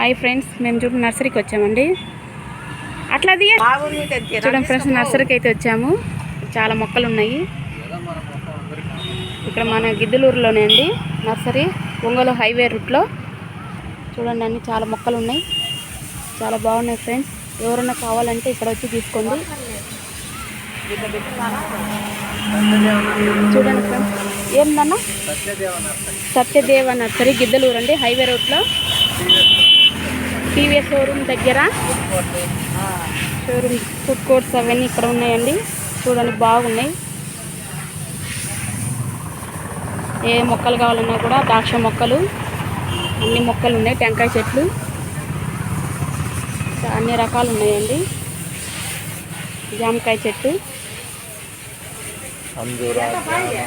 Hi friends మేము చూడు నర్సరీకి వచ్చామండి. అట్లా అది చూడండి ఫ్రెండ్స్ నర్సరీకి అయితే వచ్చాము. చాలా మొక్కలు ఉన్నాయి. ఇక్కడ మన గిద్దలూరులోనే అండి నర్సరీ ఒంగోలు హైవే రూట్లో. చూడండి అన్ని చాలా మొక్కలు ఉన్నాయి. చాలా బాగున్నాయి ఫ్రెండ్స్. ఎవరైనా కావాలంటే ఇక్కడ వచ్చి తీసుకోండి. చూడండి ఫ్రెండ్స్ ఏందన్నా సత్యదేవ నర్సరీ. గిద్దలూరు అండి హైవే రోడ్లో టీవీఎస్ షోరూమ్ దగ్గర. షోరూమ్ ఫుడ్ కోర్ట్స్ అవన్నీ ఇక్కడ ఉన్నాయండి. చూడండి బాగున్నాయి. ఏ మొక్కలు కావాలన్నా కూడా ద్రాక్ష మొక్కలు అన్ని మొక్కలు ఉన్నాయి టెంకాయ చెట్లు. అన్ని రకాలు ఉన్నాయండి. జామకాయ చెట్టు.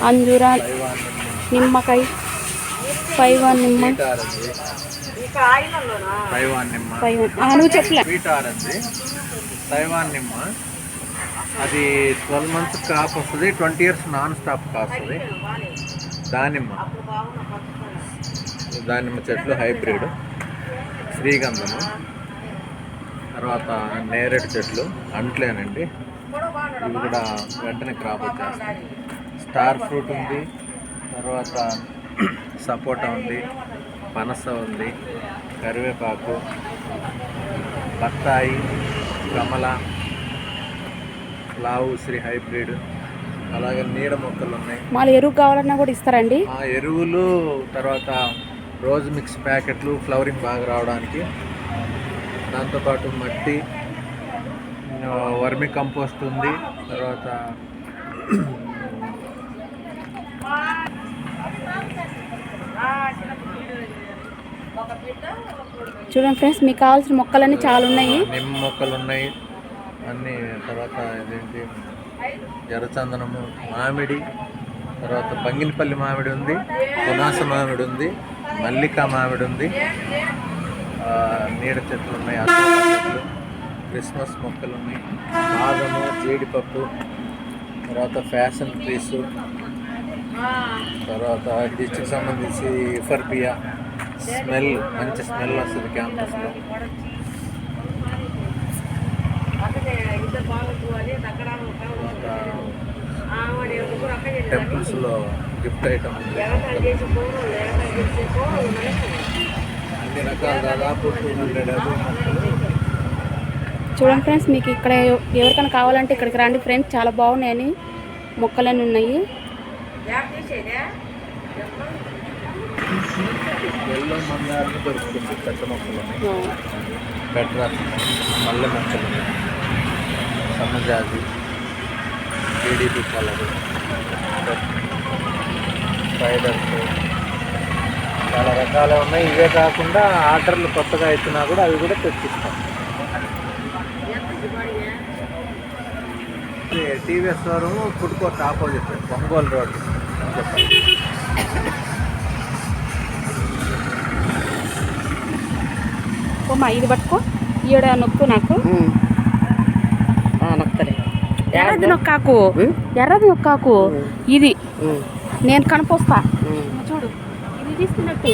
అంజూరా నిమ్మకాయ. పైవన్ నిమ్మ. తైవాన్ నిమ్మ. స్వీట్ ఆరెంజ్ తైవాన్ నిమ్మ. అది ట్వెల్వ్ మంత్స్ కాపు వస్తుంది ట్వంటీ ఇయర్స్ నాన్ స్టాప్ కాస్తుంది దానిమ్మ. దానిమ్మ చెట్లు హైబ్రిడ్. శ్రీగంధము. తర్వాత నేరేడు చెట్లు అంట్లేనండి. ఇవి కూడా వెంటనే క్రాప్ వచ్చేస్తాయి స్టార్ ఫ్రూట్ ఉంది తర్వాత సపోటా ఉంది. పనస ఉంది కరివేపాకు బత్తాయి కమల లావు శ్రీ హైబ్రిడ్ అలాగే నీడ మొక్కలు ఉన్నాయి. మాకు ఎరువు కావాలన్నా కూడా ఇస్తారండి. ఆ ఎరువులు తర్వాత రోజ్ మిక్స్ ప్యాకెట్లు ఫ్లవరింగ్ బాగా రావడానికి. దాంతోపాటు మట్టి వర్మి కంపోస్ట్ ఉంది. తర్వాత చూడండి ఫ్రెండ్స్ మీకు కావాల్సిన మొక్కలన్నీ చాలా ఉన్నాయి నిమ్మ మొక్కలు ఉన్నాయి అన్ని తర్వాత ఇదేంటి? ఎర్రచందనము మామిడి తర్వాత బంగినపల్లి మామిడి ఉంది పునాస మామిడి ఉంది మల్లిక మామిడి ఉంది. నీడ చెట్లు ఉన్నాయి చెట్లు క్రిస్మస్ మొక్కలు ఉన్నాయి బాదము జీడిపప్పు తర్వాత ఫ్యాషన్ ట్రీస్ తర్వాత డిస్టిక్ సంబంధించి ఫర్బియా స్మెల్ మంచి స్మెల్ వస్తుంది క్యాంపస్లో. టెంపుల్స్లో గిఫ్ట్ ఐటమ్ అన్ని రకాల దాదాపు టూ హండ్రెడ్ చూడండి ఫ్రెండ్స్ మీకు ఇక్కడ ఎవరికైనా కావాలంటే ఇక్కడికి రండి. ఫ్రెండ్స్ చాలా బాగున్నాయని మొక్కలన్నీ ఉన్నాయి. ఎల్లో మందారం దొరుకుతుంది పెద్ద మొక్కలు బెటర్ మల్లె మొక్కలు సన్నజాజి టీడీపీ కలర్ స్పైడర్స్. చాలా రకాలు ఉన్నాయి. ఇవే కాకుండా ఆర్డర్లు కొత్తగా ఇచ్చినా కూడా అవి కూడా తెప్పిస్తాం TVS showroom food court opposite Ongole road చెప్పండి ఓమా ఇది పట్టుకో. ఈడ నొక్కు నాకు. ఎర్రది నొక్కాకు. ఎర్రది నొక్కాకు. ఇది. నేను కనిపోస్తా. చూడు. ఇది తీసుకున్నట్టు